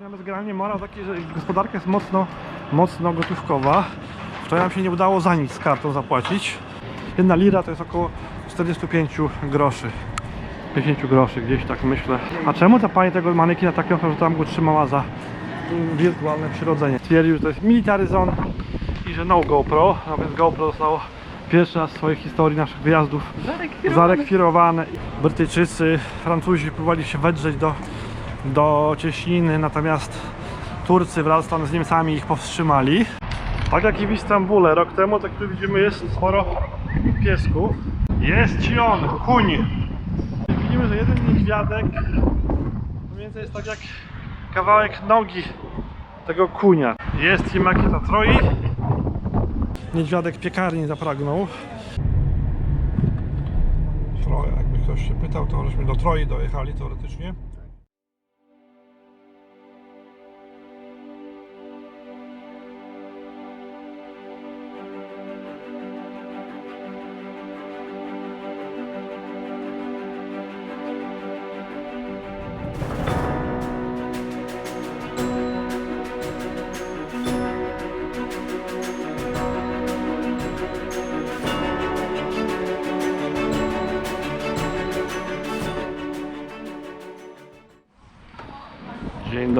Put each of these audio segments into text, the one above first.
Natomiast generalnie morał taki, że gospodarka jest mocno, mocno gotówkowa. Wczoraj nam się nie udało za nic z kartą zapłacić. Jedna lira to jest około 45 groszy. 50 groszy gdzieś tak myślę. A czemu ta pani tego manekina tak ją, że tam go trzymała za wirtualne przyrodzenie? Twierdził, że to jest military zone i że no GoPro, no więc GoPro zostało pierwszy raz w swojej historii naszych wyjazdów zarekwirowane. Brytyjczycy, Francuzi próbowali się wedrzeć do, do cieśniny, natomiast Turcy wraz tam z Niemcami ich powstrzymali. Tak jak i w Istambule, rok temu, tak tu widzimy jest sporo piesków. Jest ci on, kuń. Widzimy, że jeden niedźwiadek mniej więcej jest tak jak kawałek nogi tego kunia. Jest i makieta troi. Niedźwiadek piekarni zapragnął. Troje, jakby ktoś się pytał, to żeśmy do Troi dojechali teoretycznie.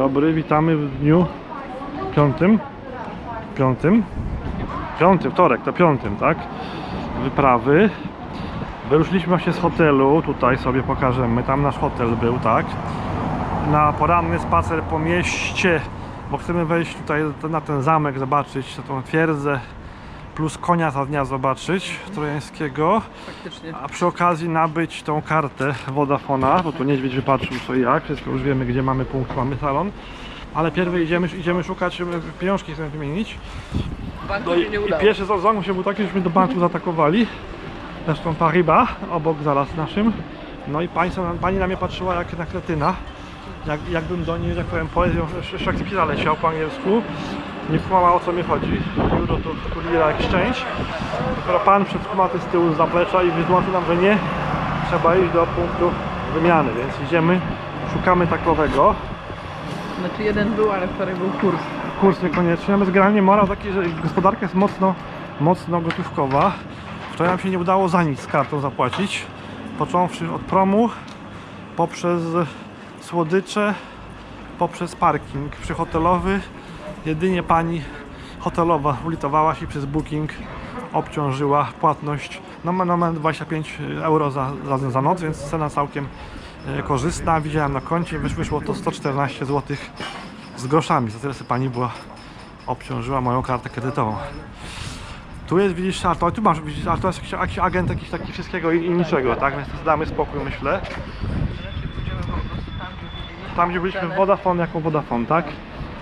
Dobry, witamy w dniu piątym. Piątym? Piątym, wtorek, to piątym, tak? Wyprawy. Wyruszyliśmy właśnie z hotelu, tutaj sobie pokażemy, tam nasz hotel był, tak? Na poranny spacer po mieście, bo chcemy wejść tutaj na ten zamek, zobaczyć tą twierdzę, plus konia za dnia zobaczyć, trojańskiego. Faktycznie. A przy okazji nabyć tą kartę Vodafona, bo tu niedźwiedź wypatrzył co i jak, wszystko już wiemy gdzie mamy punkt, mamy salon. Ale pierw idziemy, idziemy szukać, pieniążki chcemy wymienić. Banku No i, się nie i udało. pierwszy zadzwonił się był taki, żeśmy do banku zaatakowali. Zresztą Paribas, obok zaraz naszym. No i pani, pani na mnie patrzyła jak na kretyna. Jak, jakbym do niej, jak powiem, poezją Sz- Szekspira leciał po angielsku. Nie kumała o co mi chodzi. Euro to, lira exchange. Dopiero pan przed kumaty z tyłu z zaplecza i wytłumaczył nam, że nie trzeba iść do punktu wymiany, więc idziemy, szukamy takowego. Znaczy jeden był, ale wczoraj był kurs. Kurs niekoniecznie, natomiast generalnie morał taki, że gospodarka jest mocno, mocno gotówkowa. Wczoraj nam się nie udało za nic z kartą zapłacić. Począwszy od promu, poprzez słodycze, poprzez parking przyhotelowy. Jedynie pani hotelowa ulitowała się przez booking, obciążyła płatność no, moment 25 euro za, za, za noc, więc cena całkiem e, korzystna. Widziałem na koncie, wysz- wyszło to 114 zł z groszami. Za tyle pani była obciążyła moją kartę kredytową. Tu jest, widzisz, a tu masz, widzisz, a to jest jakiś, agent jakiś taki wszystkiego i, i niczego, tak? Więc damy spokój, myślę. Tam, gdzie byliśmy w Vodafone, jako Vodafone, tak?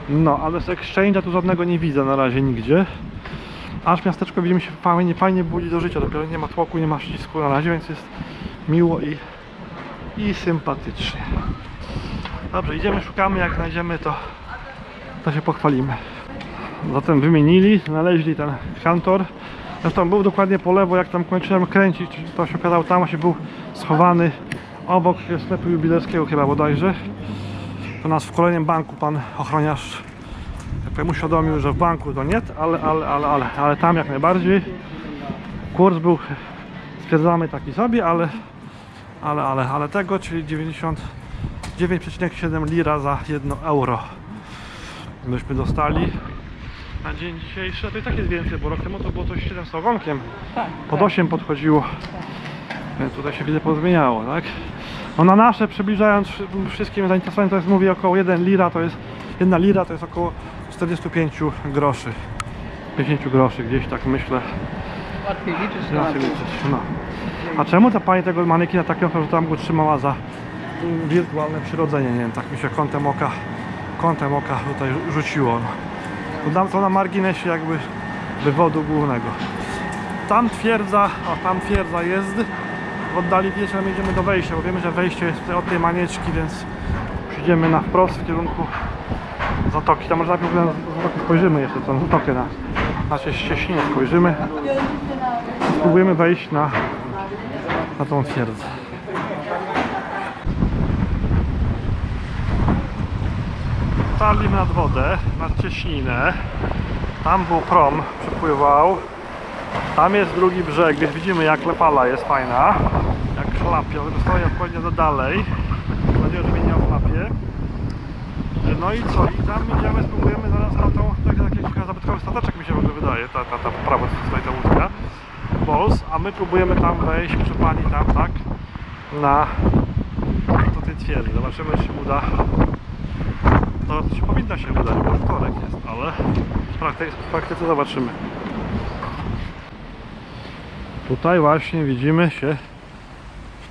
No, ale z Exchange'a tu żadnego nie widzę na razie nigdzie. Aż miasteczko widzimy się fajnie, fajnie budzi do życia, dopiero nie ma tłoku, nie ma ścisku na razie, więc jest miło i, i sympatycznie. Dobrze, idziemy, szukamy, jak znajdziemy to, to się pochwalimy. Zatem wymienili, znaleźli ten kantor. Zresztą był dokładnie po lewo, jak tam kończyłem kręcić, to się okazało tam, się był schowany obok sklepu jubilerskiego chyba bodajże. To nas w kolejnym banku pan ochroniarz jak powiem, uświadomił, że w banku to nie, ale, ale, ale, ale, ale tam jak najbardziej. Kurs był stwierdzamy taki sobie, ale, ale, ale, ale tego, czyli 99,7 lira za 1 euro. Myśmy dostali na dzień dzisiejszy, to i tak jest więcej, bo rok temu to było coś 7 z ogonkiem. Tak. Pod 8 podchodziło. Więc tutaj się widzę pozmieniało, tak? No na nasze przybliżając wszy- wszystkim zainteresowanym to jest mówię około 1 lira, to jest 1 lira to jest około 45 groszy. 50 groszy gdzieś tak myślę. Łatwiej liczyć na sobie liczyć. No. A czemu ta pani tego manekina tak że tam go trzymała za wirtualne przyrodzenie? Nie wiem, tak mi się kątem oka, kątem oka tutaj rzu- rzuciło. No. To dam to na marginesie jakby wywodu głównego. Tam twierdza, a tam twierdza jest. Oddali wieczorem jedziemy do wejścia, bo wiemy, że wejście jest od tej manieczki, więc przyjdziemy na wprost w kierunku zatoki. Tam może najpierw na zatokę spojrzymy jeszcze, tą zatokę na, na cieśninę spojrzymy. Spróbujemy wejść na, na tą twierdzę. dotarliśmy nad wodę, nad Cieśninę. Tam był prom, przypływał. Tam jest drugi brzeg, więc widzimy jak lepala jest fajna. Jak chlapie, ale stoję odpowiednio do dalej. Mam nadzieję, że mnie nie ochlapie. No i co? I tam idziemy, spróbujemy zaraz na tą, tak, taki taki zabytkowy stateczek mi się w ogóle wydaje, ta, ta, ta po prawo stoi ta łódka. Bols, a my próbujemy tam wejść, przy pani tam, tak? Na do tej twierdzy. Zobaczymy, czy się uda. To się powinno się udać, bo wtorek jest, ale w praktyce, w praktyce zobaczymy. Tutaj właśnie widzimy się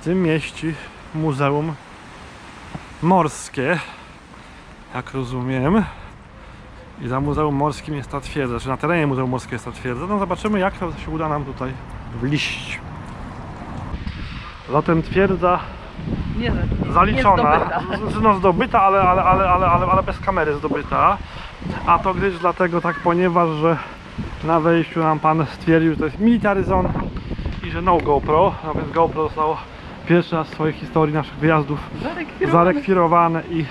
w tym mieści Muzeum Morskie, jak rozumiem. I za Muzeum Morskim jest ta twierdza, czy na terenie Muzeum Morskie jest ta twierdza. No zobaczymy jak to się uda nam tutaj wliść. Zatem twierdza Nie, nie zaliczona, zdobyta. z- no zdobyta, ale, ale, ale, ale, ale, ale bez kamery zdobyta. A to gdyż dlatego tak, ponieważ że na wejściu nam pan stwierdził, że to jest military zone i że no GoPro, no więc GoPro zostało pierwszy raz w swojej historii naszych wyjazdów Zarekwirowane. zarekwirowane i,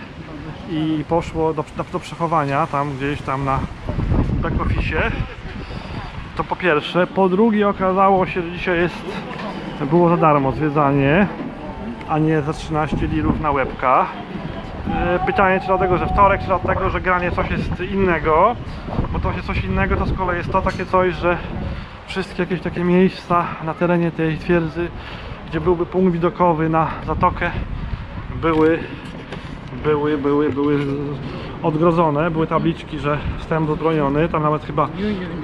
i poszło do, do, do przechowania tam gdzieś tam na back office. To po pierwsze. Po drugie okazało się, że dzisiaj jest było za darmo zwiedzanie, a nie za 13 lirów na łebka. E, Pytanie czy dlatego, że wtorek, czy dlatego, że granie coś jest innego, bo to się coś innego to z kolei jest to takie coś, że wszystkie jakieś takie miejsca na terenie tej twierdzy, gdzie byłby punkt widokowy na zatokę, były, były, były, były odgrodzone, były tabliczki, że wstęp zabroniony, tam nawet chyba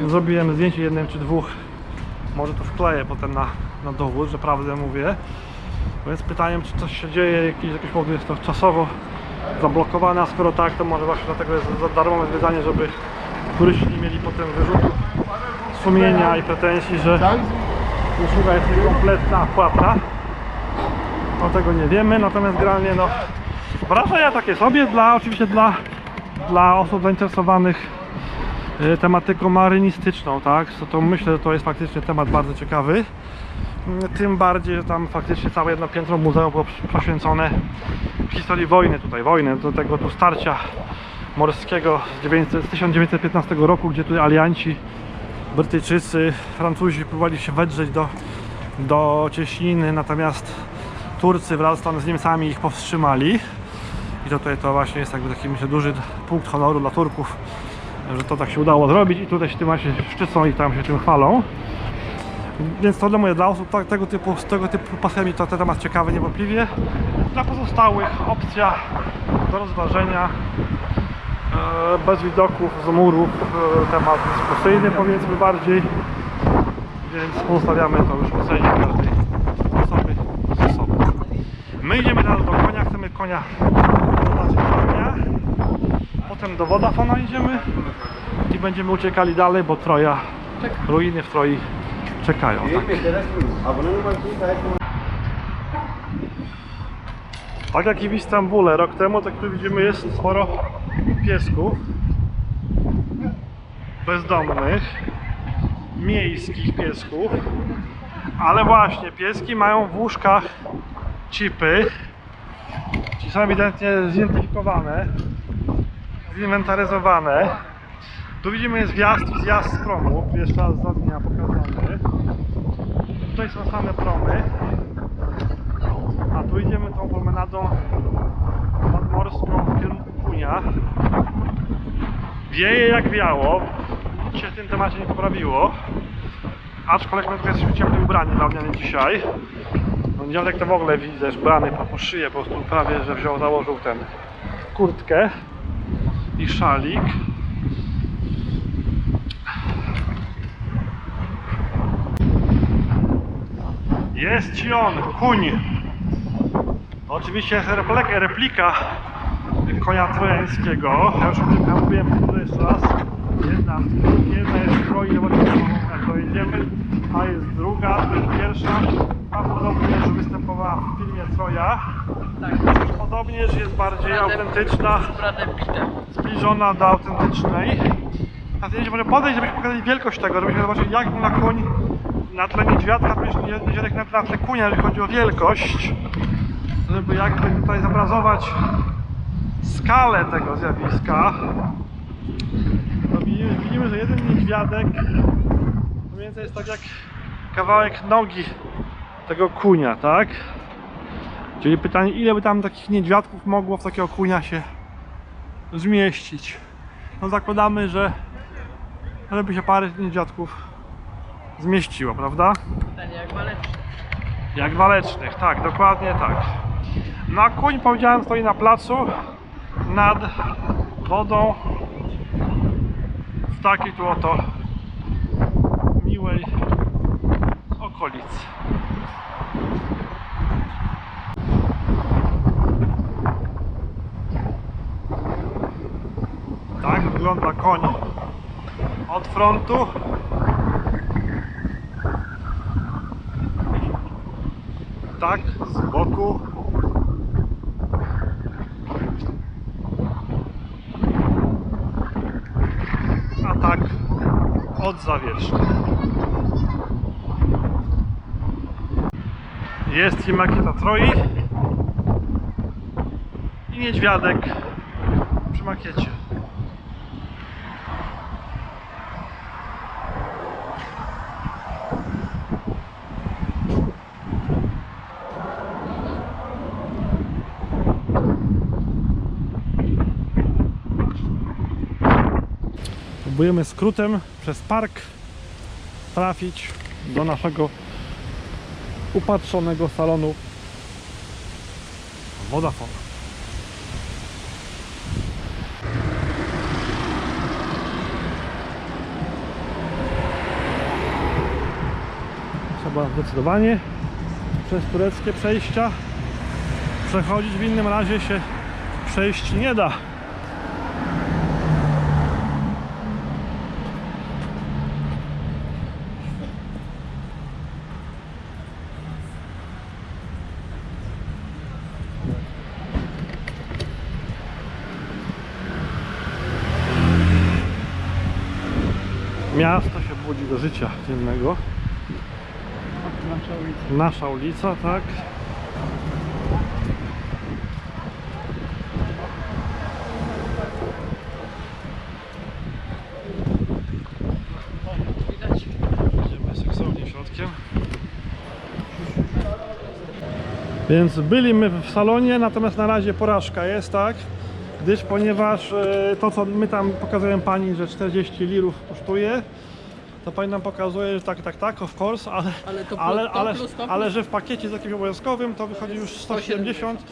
zrobiłem zdjęcie jednym czy dwóch, może to wkleję potem na, na dowód, że prawdę mówię, więc pytaniem, czy coś się dzieje, jakiś, jakiś powód jest to czasowo zablokowane, a skoro tak, to może właśnie dlatego jest za darmowe zwiedzanie, żeby turyści nie mieli potem wyrzutu sumienia i pretensji, że usługa jest niekompletna, płatna. No tego nie wiemy, natomiast generalnie no wrażenia takie sobie dla oczywiście dla, dla osób zainteresowanych y, tematyką marynistyczną, tak? To, to myślę, że to jest faktycznie temat bardzo ciekawy. Mm, Tym bardziej, że tam faktycznie całe jedno piętro muzeum było poświęcone historii wojny tutaj, wojny, do tego tu starcia morskiego z, 900, z 1915 roku, gdzie tutaj alianci, Brytyjczycy, Francuzi próbowali się wedrzeć do, do Cieśniny, natomiast Turcy wraz tam z Niemcami ich powstrzymali. I to tutaj to właśnie jest jakby taki myślę duży punkt honoru dla Turków, że to tak się udało zrobić i tutaj się tym właśnie szczycą i tam się tym chwalą. Więc to dla, mówię, dla osób tak, tego typu, z tego typu pasjami to ten temat ciekawy niewątpliwie. Dla pozostałych opcja do rozważenia bez widoków z murów, e, temat dyskusyjny powiedzmy bardziej. Więc pozostawiamy to już ocenie każdej osoby z sobą. My idziemy teraz do konia, chcemy konia zobaczyć konia. Potem do Vodafona idziemy i będziemy uciekali dalej, bo Troja, ruiny w Troi czekają. Tak. Tak jak i w Istambule rok temu, tak tu widzimy jest sporo piesków bezdomnych, miejskich piesków, ale właśnie pieski mają w łóżkach chipy. Ci są ewidentnie zidentyfikowane, zinwentaryzowane. Tu widzimy wjazd i zjazd z promu, jeszcze raz za dnia pokazany. Tutaj są same promy. A tu idziemy tą promenadą nadmorską w kierunku Kunia. Wieje jak wiało. Się w tym temacie nie poprawiło. Aczkolwiek my tutaj jesteśmy ciepli ubrani dla dzisiaj. No dziadek to w ogóle widzę, brany po szyję po prostu prawie, że wziął, założył ten kurtkę i szalik. Jest ci on, kuń. Oczywiście jest replika, konia trojańskiego. Ja już o tym mówiłem jeszcze raz. Jedna, jedna jest kroi, jak dojedziemy, a jest druga, to jest pierwsza. Prawdopodobnie już występowała w filmie Troja. Tak, Podobnież jest bardziej autentyczna, zbliżona do autentycznej. A zdjęcie może podejść, żebyśmy pokazali wielkość tego, żebyśmy zobaczyli jak na koń na tle niedźwiadka, niedźwiadek na tle kunia, jeżeli chodzi o wielkość. Żeby jakby tutaj zobrazować skalę tego zjawiska, to widzimy, widzimy że jeden niedźwiadek mniej więcej jest tak jak kawałek nogi tego kunia, tak? Czyli pytanie, ile by tam takich niedźwiadków mogło w takiego kunia się zmieścić? No zakładamy, że żeby się parę niedźwiadków zmieściło, prawda? Pytanie jak waleczny. Jak walecznych, tak, dokładnie tak. No a kuń, powiedziałem, stoi na placu nad wodą w takiej tu oto miłej okolicy. Tak wygląda koń od frontu. Tak z boku. A tak od zawierzchni. Jest i makieta troi i niedźwiadek przy makiecie. Próbujemy skrótem przez park trafić do naszego upatrzonego salonu Vodafone. Trzeba zdecydowanie przez tureckie przejścia przechodzić, w innym razie się przejść nie da. Miasto się budzi do życia dziennego. Nasza ulica. Nasza ulica, tak. Środkiem. Więc byliśmy w salonie, natomiast na razie porażka jest, tak? Gdyż ponieważ e, to co my tam pokazujemy pani, że 40 lirów kosztuje, to pani nam pokazuje, że tak, tak, tak, of course, ale, Ale to ale, to ale, plus, to plus. ale że w pakiecie z jakimś obowiązkowym to wychodzi już 170,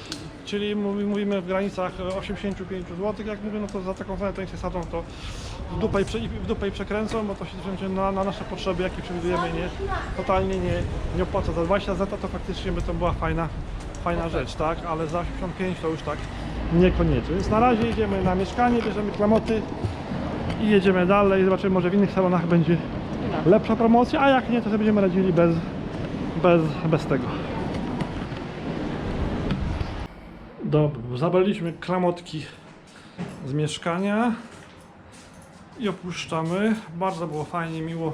czyli mówi- mówimy w granicach 85 zł, jak mówię, no to za taką cenę to niech się sadzą to w dupę w dupę i przekręcą, bo to się będzie na, na nasze potrzeby, jakie przewidujemy, nie, totalnie nie, nie opłaca. Za 20 zeta to faktycznie by to była fajna, fajna rzecz, tak, ale za 85 to już tak niekoniecznie. Więc na razie idziemy na mieszkanie, bierzemy klamoty i jedziemy dalej, zobaczymy, może w innych salonach będzie lepsza promocja, a jak nie, to sobie będziemy radzili bez, bez, bez tego. Dobra, zabraliśmy klamotki z mieszkania i opuszczamy. Bardzo było fajnie, miło,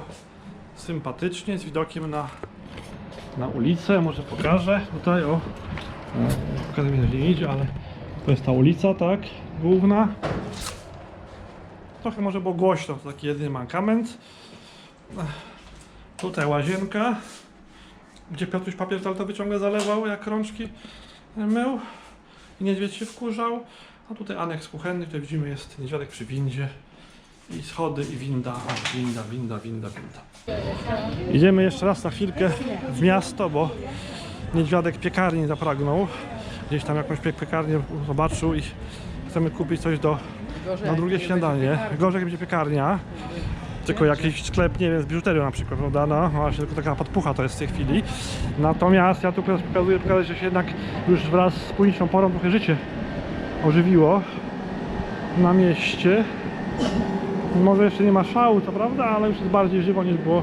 sympatycznie, z widokiem na, na ulicę. Może pokażę tutaj, o. Pokażę mi, że nie idzie, ale to jest ta ulica, tak, główna. Trochę może było głośno, to taki jedyny mankament. Tutaj łazienka, gdzie Piotruś papier toaletowy ciągle zalewał, jak rączki mył. I niedźwiedź się wkurzał. A tutaj aneks kuchenny, tutaj widzimy jest niedźwiadek przy windzie. I schody, i winda, winda, winda, winda, winda. Idziemy jeszcze raz na chwilkę w miasto, bo niedźwiadek piekarni zapragnął. Gdzieś tam jakąś pie- piekarnię zobaczył i chcemy kupić coś do, Gorzej, na drugie nie śniadanie. Gorzej jak będzie piekarnia. Tylko jakiś sklep, nie wiem, z biżuterią na przykład, prawda? No właśnie, tylko taka podpucha to jest w tej chwili. Natomiast ja tu pokazuję, pokazuję, że się jednak już wraz z późniejszą porą trochę życie ożywiło na mieście. Może jeszcze nie ma szału, to prawda, ale już jest bardziej żywo niż było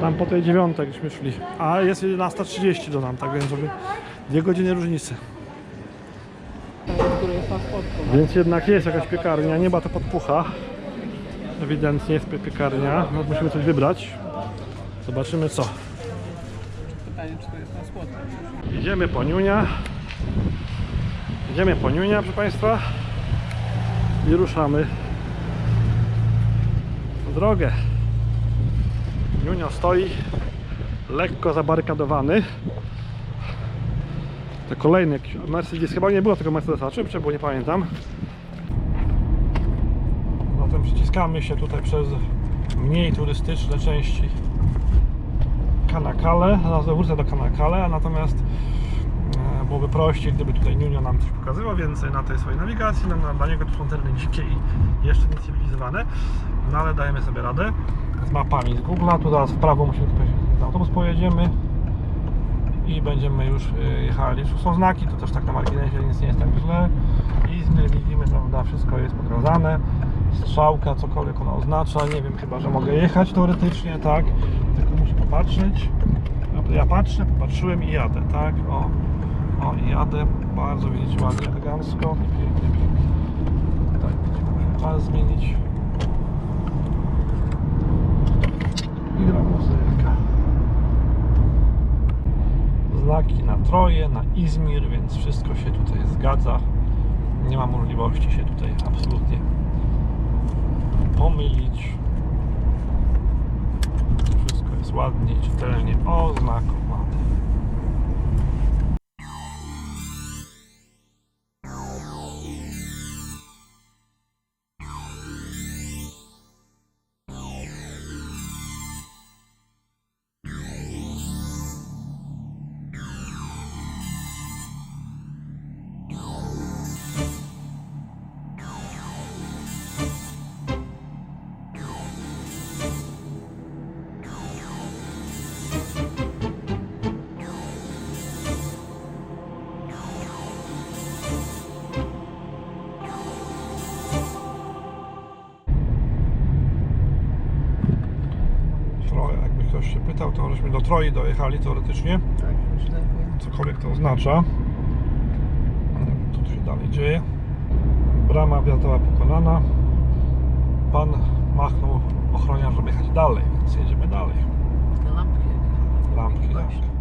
tam po tej dziewiątej, gdyśmy szli. A jest 11.30 do nam, tak więc sobie dwie godziny różnicy. Więc jednak jest jakaś piekarnia, nie ma to podpucha. Ewidentnie jest pie- piekarnia, no, musimy coś wybrać. Zobaczymy co. Pytanie, czy to jest na spodku. Idziemy po Niunia. Idziemy po Niunia, proszę Państwa. I ruszamy w drogę. Niunio stoi lekko zabarykadowany. To kolejny jakiś Mercedes, chyba nie było tego Mercedesa, czy było, nie pamiętam. Zatem przyciskamy się tutaj przez mniej turystyczne części Kanakale, zaraz wrócę do Kanakale, a natomiast e, byłoby prościej, gdyby tutaj Nunio nam coś pokazywał. Więcej na tej swojej nawigacji, no, na- dla niego to są tereny dzikie i jeszcze niecywilizowane, no ale dajemy sobie radę z mapami z Google'a, tu teraz w prawo musimy tutaj autobus pojedziemy i będziemy już y, jechali. Są znaki, to też tak na marginesie nic nie jest tak źle. Izmir widzimy, prawda, wszystko jest pokazane. Strzałka, cokolwiek ona oznacza. Nie wiem, chyba, że mogę jechać teoretycznie, tak? Tylko muszę popatrzeć. Ja- patrzę, popatrzyłem i jadę, tak? O, o i jadę. Bardzo widzicie ładnie, elegancko. Tak, czas zmienić. I gra muzyka znaki na Troje, na Izmir, więc wszystko się tutaj zgadza. Nie ma możliwości się tutaj absolutnie pomylić. Wszystko jest ładnie i czytelnie oznakowane. Troje, jakby ktoś się pytał, to żeśmy do Troi dojechali teoretycznie. Tak, myślę. cokolwiek to oznacza. Co tu się dalej dzieje. Brama wjazdowa pokonana. Pan machnął ochroniarz, żeby jechać dalej, więc jedziemy dalej. Lampki. Lampki, tak.